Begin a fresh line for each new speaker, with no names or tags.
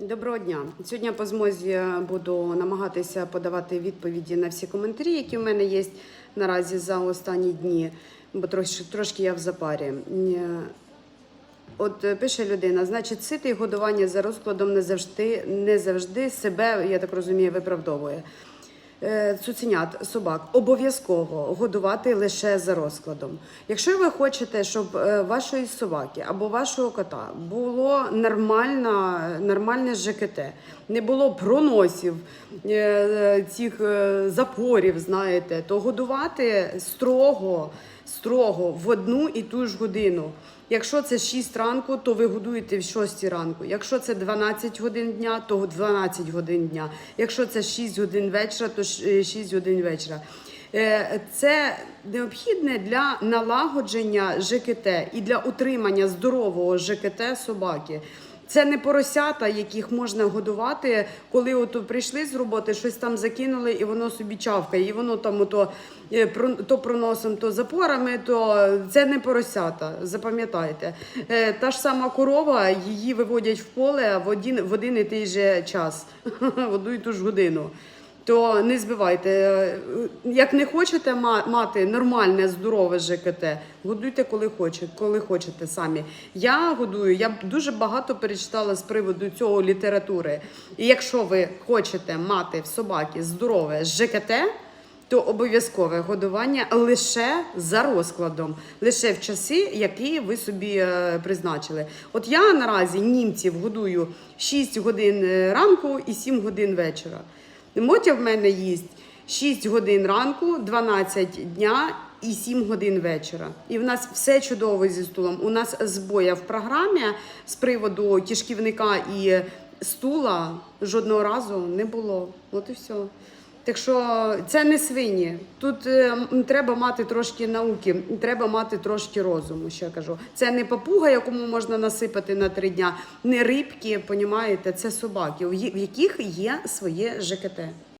Доброго дня. Сьогодні по змозі буду намагатися подавати відповіді на всі коментарі, які в мене є наразі за останні дні, бо трошки, трошки я в запарі. Е, От е, пише людина, значить, сити і годування за розкладом не завжди, не завжди себе, я так розумію, виправдовує. Е, Цуценят, собак обов'язково годувати лише за розкладом. Якщо ви хочете, щоб е, вашої собаки або вашого кота було нормальна, нормальне ЖКТ, не було проносів е, цих запорів, знаєте, то годувати строго, строго в одну і ту ж годину. Якщо це 6 ранку, то ви годуєте в 6 ранку. Якщо це 12 годин дня, то 12 годин дня. Якщо це 6 годин вечора, то 6 годин вечора. Е, Це необхідне для налагодження ЖКТ і для утримання здорового ЖКТ собаки. Це не поросята, яких можна годувати, коли от прийшли з роботи, щось там закинули, і воно собі чавкає, і воно там ото, е, то проносом, то запорами, то це не поросята. Запам'ятайте. Е, Та ж сама корова, її виводять в поле в один, в один і той же час, в одну і ту ж годину. То не збивайте. Як не хочете мати нормальне, здорове ЖКТ, годуйте, коли хочете, коли хочете самі. Я годую, я дуже багато перечитала з приводу цього літератури. І якщо ви хочете мати в собаки здорове ЖКТ, то обов'язкове годування лише за розкладом, лише в часи, які ви собі е, призначили. От я наразі німців годую 6 годин е, ранку і 7 годин вечора. Мотя в мене їсть 6 годин ранку, 12 дня і 7 годин вечора. І в нас все чудово зі стулом. У нас збоя в програмі з приводу кишківника і стула жодного разу не було. От і все. Так що це не свині. Тут е, треба мати трошки науки, треба мати трошки розуму. Ще кажу. Це не папуга, якому можна насипати на три дня, не рибки, понімаєте, це собаки, в яких є своє ЖКТ.